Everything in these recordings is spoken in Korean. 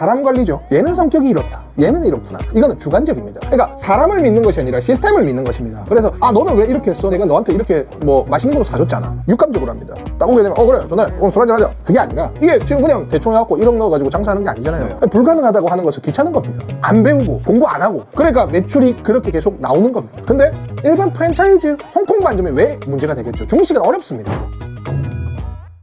사람 관리죠. 얘는 성격이 이렇다. 얘는 이렇구나. 이거는 주관적입니다. 그러니까 사람을 믿는 것이 아니라 시스템을 믿는 것입니다. 그래서 아 너는 왜 이렇게 했어? 내가 너한테 이렇게 뭐 맛있는 것도 사줬잖아. 육감적으로 합니다. 딱 오게 되면 어 그래 전에 오늘 술 한잔 하자. 그게 아니라 이게 지금 그냥 대충 해갖고 1억 넣어가지고 장사하는 게 아니잖아요. 불가능하다고 하는 것은 귀찮은 겁니다. 안 배우고 공부 안 하고 그러니까 매출이 그렇게 계속 나오는 겁니다. 근데 일반 프랜차이즈 홍콩 반점이 왜 문제가 되겠죠? 중식은 어렵습니다.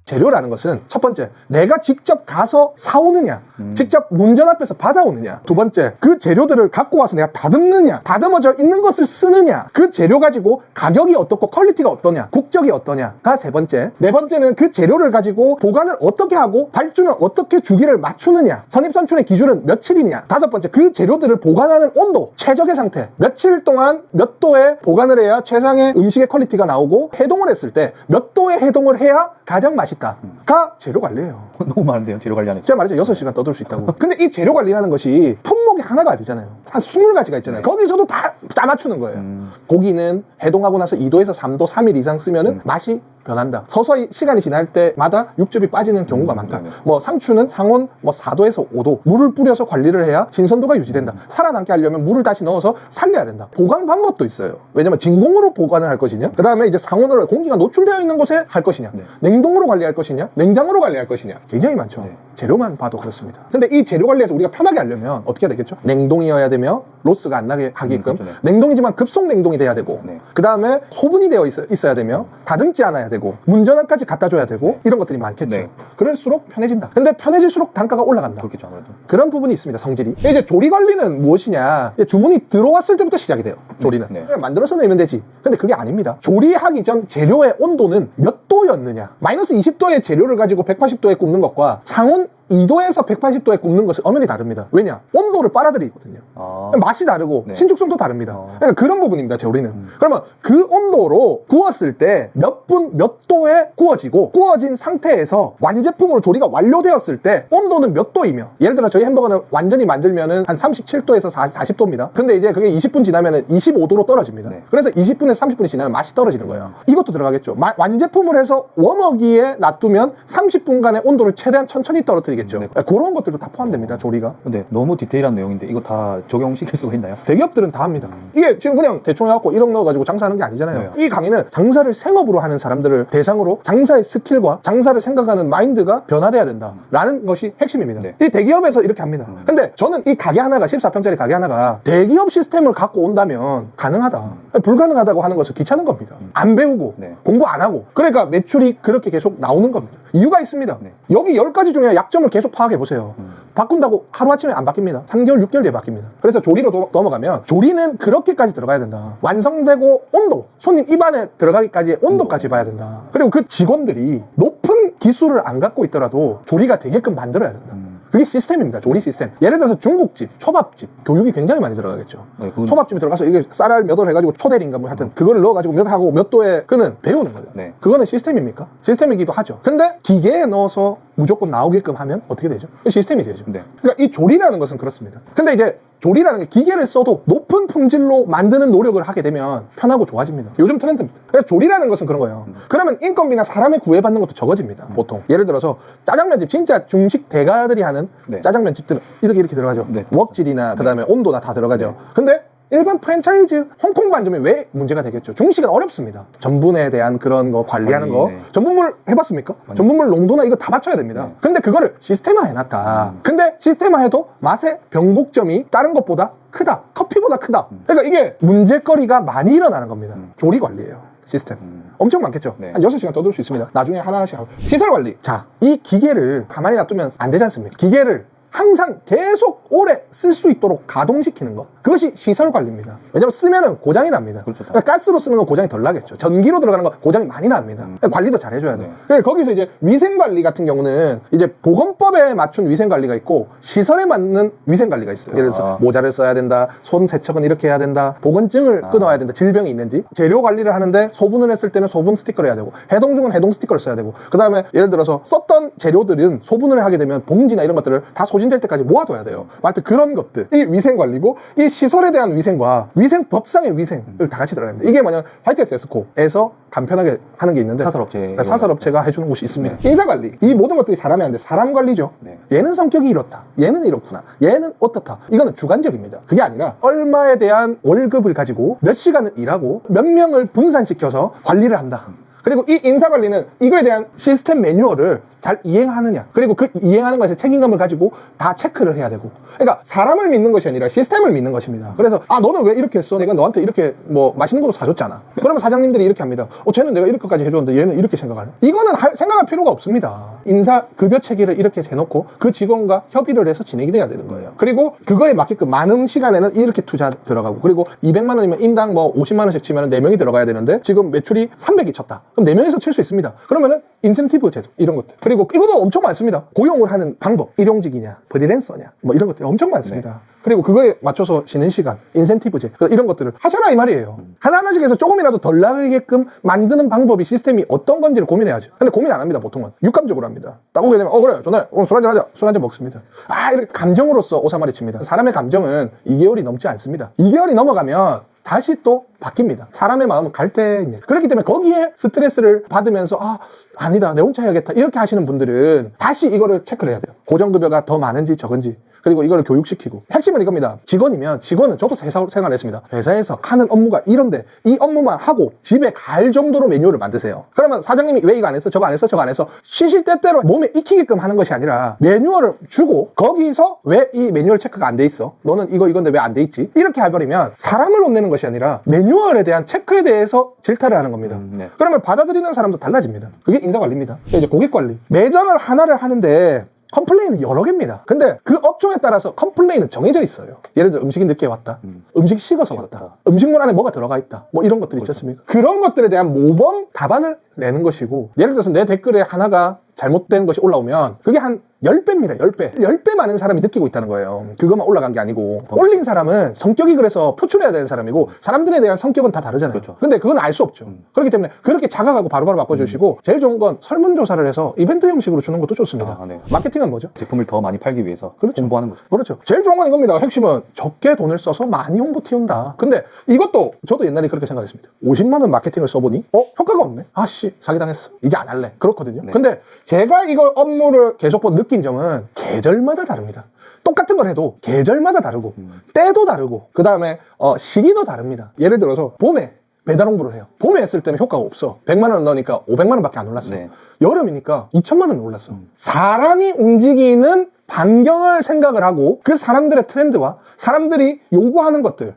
재료라는 것은 첫 번째 내가 직접 가서 사오느냐 직접 문전 앞에서 받아오느냐 두 번째 그 재료들을 갖고 와서 내가 다듬느냐 다듬어져 있는 것을 쓰느냐 그 재료 가지고 가격이 어떻고 퀄리티가 어떠냐 국적이 어떠냐가 세 번째. 네 번째는 그 재료를 가지고 보관을 어떻게 하고 발주는 어떻게 주기를 맞추느냐 선입선출의 기준은 며칠이냐. 다섯 번째 그 재료들을 보관하는 온도 최적의 상태. 며칠 동안 몇 도에 보관을 해야 최상의 음식의 퀄리티가 나오고 해동을 했을 때 몇 도에 해동을 해야 가장 맛있다 Gotten. 가 재료 관리예요 너무 많은데요, 재료 관리하는. 제가 말했죠. 6시간 떠들 수 있다고. 근데 이 재료 관리라는 것이 품목이 하나가 아니잖아요. 한 20가지가 있잖아요. 거기서도 다 짜맞추는 거예요. 고기는 해동하고 나서 2도에서 3도, 3일 이상 쓰면은 맛이 변한다. 서서히 시간이 지날 때마다 육즙이 빠지는 경우가 많다. 뭐 상추는 상온 뭐 4도에서 5도 물을 뿌려서 관리를 해야 신선도가 유지된다. 살아남게 하려면 물을 다시 넣어서 살려야 된다. 보관 방법도 있어요. 왜냐면 진공으로 보관을 할 것이냐, 그 다음에 이제 상온으로 공기가 노출되어 있는 곳에 할 것이냐, 냉동으로 관리할 것이냐, 냉장으로 관리할 것이냐, 굉장히 많죠. 재료만 봐도 그렇습니다. 근데 이 재료 관리에서 우리가 편하게 하려면 어떻게 해야 되겠죠? 냉동이어야 되며 로스가 안 나게 하게끔 그렇죠, 네. 냉동이지만 급속 냉동이 돼야 되고 네. 그 다음에 소분이 되어 있어, 야 되며 다듬지 않아야 되고 문전환까지 갖다 줘야 되고 이런 것들이 많겠죠. 네. 그럴수록 편해진다. 근데 편해질수록 단가가 올라간다. 그렇겠죠, 아무래도. 그런 부분이 있습니다. 성질이. 이제 조리 관리는 무엇이냐? 주문이 들어왔을 때부터 시작이 돼요. 조리는. 네. 만들어서 내면 되지. 근데 그게 아닙니다. 조리하기 전 재료의 온도는 몇 도였느냐? 마이너스 20도의 재료를 가지고 180도에 굽는 것과 상온 2도에서 180도에 굽는 것은 엄연히 다릅니다. 왜냐? 온도를 빨아들이거든요. 아. 맛이 다르고 네. 신축성도 다릅니다. 어. 그러니까 그런 부분입니다. 조리는. 그러면 그 온도로 구웠을 때 몇 분 몇 도에 구워지고 구워진 상태에서 완제품으로 조리가 완료되었을 때 온도는 몇 도이며 예를 들어 저희 햄버거는 완전히 만들면은 한 37도에서 40, 도입니다 근데 이제 그게 20분 지나면은 25도로 떨어집니다. 네. 그래서 20분에서 30분이 지나면 맛이 떨어지는 거예요. 이것도 들어가겠죠. 마- 완제품을 해서 웜어기에 놔두면 30분간의 온도를 최대한 천천히 떨어뜨리 겠죠. 네. 그런 것들도 다 포함됩니다. 조리가. 근데 너무 디테일한 내용인데 이거 다 적용시킬 수가 있나요? 대기업들은 다 합니다. 이게 지금 그냥 대충 해갖고 1억 넣어가지고 장사하는 게 아니잖아요. 이 강의는 장사를 생업으로 하는 사람들을 대상으로 장사의 스킬과 장사를 생각하는 마인드가 변화돼야 된다라는 것이 핵심입니다. 네. 이 대기업에서 이렇게 합니다. 근데 저는 이 가게 하나가 14평짜리 가게 하나가 대기업 시스템을 갖고 온다면 가능하다. 불가능하다고 하는 것은 귀찮은 겁니다. 안 배우고 네. 공부 안 하고 그러니까 매출이 그렇게 계속 나오는 겁니다. 이유가 있습니다. 네. 여기 10가지 중에 약점을 계속 파악해 보세요. 바꾼다고 하루아침에 안 바뀝니다. 3개월, 6개월 뒤에 바뀝니다. 그래서 조리로 도- 넘어가면 조리는 그렇게까지 들어가야 된다. 완성되고 온도, 손님 입안에 들어가기까지의 온도까지 봐야 된다. 그리고 그 직원들이 높은 기술을 안 갖고 있더라도 조리가 되게끔 만들어야 된다. 그게 시스템입니다. 조리 시스템. 예를 들어서 중국집, 초밥집, 교육이 굉장히 많이 들어가겠죠. 네, 그건- 초밥집에 들어가서 이게 쌀알 몇 월 해가지고 초대리인가 뭐 하여튼 그거를 넣어가지고 몇 하고 몇 도에 그는 배우는 거죠. 네. 그거는 시스템입니까? 시스템이기도 하죠. 근데 기계에 넣어서 무조건 나오게끔 하면 어떻게 되죠? 그 시스템이 되죠. 네. 그러니까 이 조리라는 것은 그렇습니다. 근데 이제 조리라는 게 기계를 써도 높은 품질로 만드는 노력을 하게 되면 편하고 좋아집니다. 요즘 트렌드입니다. 그래서 조리라는 것은 그런 거예요. 그러면 인건비나 사람이 구애받는 것도 적어집니다. 보통. 예를 들어서 짜장면집 진짜 중식 대가들이 하는 네. 짜장면집들은 이렇게 이렇게 들어가죠. 네. 웍질이나 그다음에 온도나 다 들어가죠. 근데 일반 프랜차이즈 홍콩 반점이 왜 문제가 되겠죠? 중식은 어렵습니다. 전분에 대한 그런 거 관리하는 관리, 거. 네. 전분물 해봤습니까? 전분물 농도나 이거 다 맞춰야 됩니다. 근데 그거를 시스템화 해놨다. 근데 시스템화 해도 맛의 변곡점이 다른 것보다 크다. 커피보다 크다. 그러니까 이게 문제거리가 많이 일어나는 겁니다. 조리 관리예요. 시스템. 엄청 많겠죠? 네. 한 6시간 떠들 수 있습니다. 나중에 하나씩 하고. 시설 관리. 자, 이 기계를 가만히 놔두면 안 되지 않습니까? 기계를 항상 계속 오래 쓸 수 있도록 가동시키는 것. 그것이 시설 관리입니다. 왜냐면 쓰면은 고장이 납니다. 그렇죠. 그러니까 가스로 쓰는 건 고장이 덜 나겠죠. 전기로 들어가는 건 고장이 많이 납니다. 그러니까 관리도 잘 해줘야 돼요. 네. 거기서 이제 위생 관리 같은 경우는 이제 보건법에 맞춘 위생 관리가 있고 시설에 맞는 위생 관리가 있어요. 예를 들어서 아. 모자를 써야 된다, 손 세척은 이렇게 해야 된다, 보건증을 끊어야 된다, 질병이 있는지 재료 관리를 하는데 소분을 했을 때는 소분 스티커를 해야 되고 해동 중은 해동 스티커를 써야 되고 그 다음에 예를 들어서 썼던 재료들은 소분을 하게 되면 봉지나 이런 것들을 다 소진 개진될 때까지 모아둬야 돼요. 하여튼 그런 것들. 이 위생 관리고 이 시설에 대한 위생과 위생 법상의 위생을 다 같이 들어갑니다. 이게 뭐냐면 화이트에스 에스코에서 간편하게 하는 게 있는데 사설업체. 네, 사설업체가 해주는 곳이 있습니다. 인사 관리. 이 모든 것들이 사람이 하는데 사람 관리죠. 네. 얘는 성격이 이렇다. 얘는 이렇구나. 얘는 어떻다. 이거는 주관적입니다. 그게 아니라 얼마에 대한 월급을 가지고 몇 시간을 일하고 몇 명을 분산시켜서 관리를 한다. 그리고 이 인사 관리는 이거에 대한 시스템 매뉴얼을 잘 이행하느냐. 그리고 그 이행하는 것에 책임감을 가지고 다 체크를 해야 되고. 그러니까 사람을 믿는 것이 아니라 시스템을 믿는 것입니다. 그래서 아 너는 왜 이렇게 했어? 내가 너한테 이렇게 뭐 맛있는 것도 사줬잖아. 그러면 사장님들이 이렇게 합니다. 어 쟤는 내가 이렇게까지 해줬는데 얘는 이렇게 생각하네. 이거는 할- 생각할 필요가 없습니다. 인사 급여 체계를 이렇게 해놓고 그 직원과 협의를 해서 진행이 돼야 되는 거예요. 그리고 그거에 맞게끔 많은 시간에는 이렇게 투자 들어가고 그리고 200만 원이면 인당 뭐 50만 원씩 치면 4명이 들어가야 되는데 지금 매출이 300이 쳤다. 그럼 4명에서 칠 수 있습니다. 그러면은 인센티브 제도 이런 것들. 그리고 이것도 엄청 많습니다. 고용을 하는 방법. 일용직이냐, 프리랜서냐, 뭐 이런 것들이 엄청 많습니다. 그리고 그거에 맞춰서 쉬는 시간, 인센티브제 이런 것들을 하셔라 이 말이에요. 하나하나씩 해서 조금이라도 덜 나게끔 만드는 방법이 시스템이 어떤 건지를 고민해야죠. 근데 고민 안 합니다 보통은 육감적으로 합니다. 딱 오게 되면 어 그래 좋네 오늘 술 한잔 하자 술 한잔 먹습니다. 아 이렇게 감정으로서 오사마리 칩니다. 사람의 감정은 2개월이 넘지 않습니다. 2개월이 넘어가면 다시 또 바뀝니다. 사람의 마음은 갈대입니다. 그렇기 때문에 거기에 스트레스를 받으면서 아 아니다 내 혼자 해야겠다 이렇게 하시는 분들은 다시 이거를 체크를 해야 돼요. 고정급여가 더 많은지 적은지 그리고 이거를 교육시키고 핵심은 이겁니다. 직원이면 직원은 저도 회사 생활했습니다. 회사에서 하는 업무가 이런데 이 업무만 하고 집에 갈 정도로 매뉴얼을 만드세요. 그러면 사장님이 왜 이거 안 했어? 저거 안 했어? 저거 안 했어? 쉬실 때때로 몸에 익히게끔 하는 것이 아니라 매뉴얼을 주고 거기서 왜 이 매뉴얼 체크가 안 돼 있어? 너는 이거 이건데 왜 안 돼 있지? 이렇게 해버리면 사람을 혼내는 것이 아니라 매뉴얼에 대한 체크에 대해서 질타를 하는 겁니다. 음, 네. 그러면 받아들이는 사람도 달라집니다. 그게 인사 관리입니다. 이제 고객 관리. 매장을 하나를 하는데 컴플레인은 여러 개입니다. 근데 그 업종에 따라서 컴플레인은 정해져 있어요. 예를 들어 음식이 늦게 왔다. 음식이 식어서 식었다. 왔다. 음식물 안에 뭐가 들어가 있다. 뭐 이런 것들 있지 않습니까? 그런 것들에 대한 모범 답안을 내는 것이고 예를 들어서 내 댓글에 하나가 잘못된 것이 올라오면 그게 한 10배입니다. 10배. 10배 많은 사람이 느끼고 있다는 거예요. 그것만 올라간 게 아니고 올린 사람은 성격이 그래서 표출해야 되는 사람이고 사람들에 대한 성격은 다 다르잖아요. 그렇죠. 근데 그건 알 수 없죠. 그렇기 때문에 그렇게 자각하고 바로바로 바꿔주시고 제일 좋은 건 설문조사를 해서 이벤트 형식으로 주는 것도 좋습니다. 아, 네. 마케팅은 뭐죠? 제품을 더 많이 팔기 위해서 그렇죠. 홍보하는 거죠. 그렇죠. 제일 좋은 건 이겁니다. 핵심은 적게 돈을 써서 많이 홍보 띄운다. 근데 이것도 저도 옛날에 그렇게 생각했습니다. 50만 원 마케팅을 써보니 어 효과가 없네. 아씨 사기당했어. 이제 안 할래. 그렇거든요. 네. 근데 제가 이걸 업무를 계속 본 느낀 점은 계절마다 다릅니다. 똑같은 걸 해도 계절마다 다르고 때도 다르고 그 다음에 어, 시기도 다릅니다. 예를 들어서 봄에 배달 홍보를 해요. 봄에 했을 때는 효과가 없어. 100만 원 넣으니까 500만 원밖에 안 올랐어. 네. 여름이니까 2천만 원 올랐어. 사람이 움직이는 반경을 생각을 하고 그 사람들의 트렌드와 사람들이 요구하는 것들을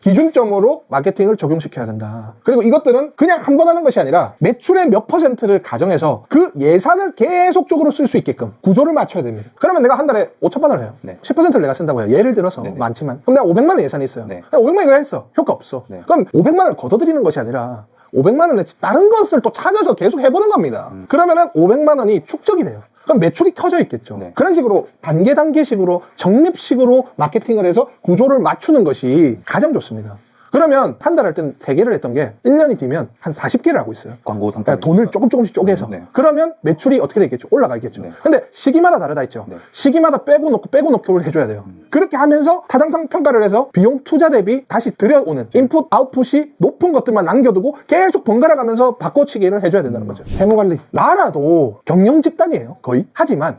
기준점으로 마케팅을 적용시켜야 된다. 그리고 이것들은 그냥 한 번 하는 것이 아니라 매출의 몇 퍼센트를 가정해서 그 예산을 계속적으로 쓸 수 있게끔 구조를 맞춰야 됩니다. 그러면 내가 한 달에 5천만 원을 해요. 네. 10%를 내가 쓴다고 해요. 예를 들어서 네네. 많지만. 그럼 내가 500만 원 예산이 있어요. 네. 500만 원 이거 했어. 효과 없어. 네. 그럼 500만 원을 걷어들이는 것이 아니라 500만 원에 다른 것을 또 찾아서 계속 해보는 겁니다. 그러면은 500만 원이 축적이 돼요. 그럼 매출이 켜져 있겠죠. 네. 그런 식으로 단계 단계식으로 적립식으로 마케팅을 해서 구조를 맞추는 것이 가장 좋습니다. 그러면 한 달 할 때는 3개를 했던 게 1년이 뒤면 한 40개를 하고 있어요. 광고 상품. 그러니까 돈을 조금 조금씩 쪼개서 음, 네. 그러면 매출이 어떻게 되겠죠? 올라가 있겠죠. 네. 근데 시기마다 다르다 했죠. 네. 시기마다 빼고 놓고 빼고 놓고를 해줘야 돼요. 그렇게 하면서 타당성 평가를 해서 비용 투자 대비 다시 들여오는 인풋 아웃풋이 높은 것들만 남겨두고 계속 번갈아 가면서 바꿔치기를 해줘야 된다는 거죠. 재무 관리 라라도 경영 집단이에요. 거의 하지만